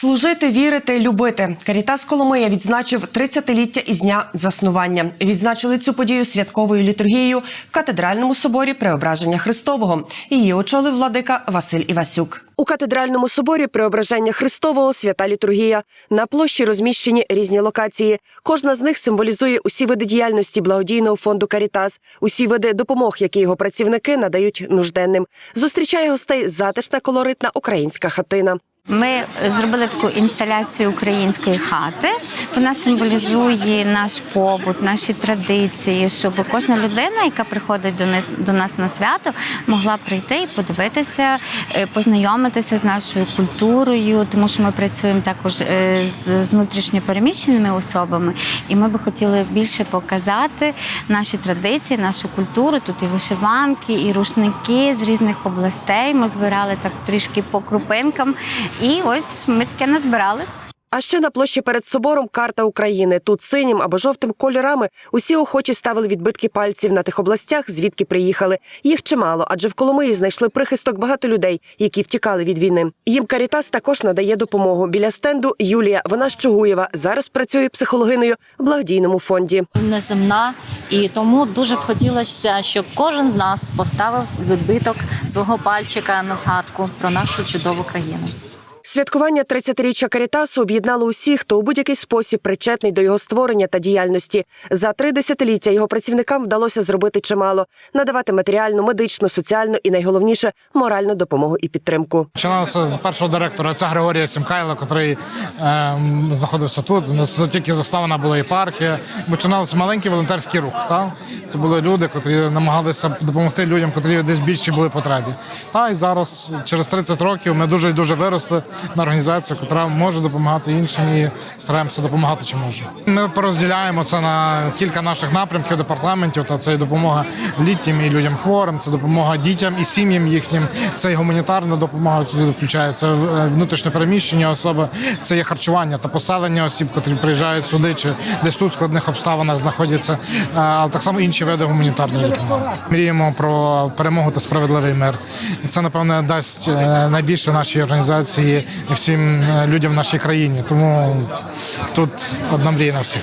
Служити, вірити, любити. Карітас Коломия відзначив 30-ліття із дня заснування. Відзначили цю подію святковою літургією в катедральному соборі Преображення Христового. Її очолив владика Василь Івасюк. У катедральному соборі Преображення Христового свята літургія. На площі розміщені різні локації. Кожна з них символізує усі види діяльності благодійного фонду Карітас, усі види допомог, які його працівники надають нужденним. Зустрічає гостей затишна колоритна українська хатина. Ми зробили таку інсталяцію української хати. Вона символізує наш побут, наші традиції, щоб кожна людина, яка приходить до нас до нас на свято, могла прийти і подивитися, е, познайомитися з нашою культурою, тому що ми працюємо також е, з, з внутрішньопереміщеними особами, і ми би хотіли більше показати наші традиції, нашу культуру. Тут і вишиванки, і рушники з різних областей. Ми збирали так трішки по крупинкам. І ось ми таке назбирали. А ще на площі перед собором карта України. Тут синім або жовтим кольорами усі охочі ставили відбитки пальців на тих областях, звідки приїхали. Їх чимало, адже в Коломиї знайшли прихисток багато людей, які втікали від війни. Їм Карітас також надає допомогу. Біля стенду Юлія, вона з Чугуєва, зараз працює психологиною в благодійному фонді. неземна, і тому дуже б хотілося, щоб кожен з нас поставив відбиток свого пальчика на згадку про нашу чудову країну. Святкування 30-річчя Карітасу об'єднало усіх, хто у будь-який спосіб причетний до його створення та діяльності. За три десятиліття його працівникам вдалося зробити чимало, надавати матеріальну, медичну, соціальну і найголовніше моральну допомогу і підтримку. Починалося з першого директора отця Григорія Сімкайла, який ем, знаходився тут. У нас тільки заставлена була єпархія. Починався маленький волонтерський рух. Та? Це були люди, котрі намагалися допомогти людям, котрі десь більші були потребі. Та і зараз, через 30 років, ми дуже дуже виросли на організацію, яка може допомагати іншим і стараємося допомагати чи можемо. Ми порозділяємо це на кілька наших напрямків департаментів. Та це і допомога літнім і людям хворим, це допомога дітям і сім'ям їхнім. Це і гуманітарна допомога туди включається е, внутрішньо переміщені особи, це є харчування та поселення осіб, котрі приїжджають сюди, чи десь тут в складних обставинах знаходяться, е, але так само інші види гуманітарної допомоги. Мріємо про перемогу та справедливий мир. І це напевне дасть е, найбільше нашій організації і всім е, людям в нашій країні. Тому тут одна мрія на всіх.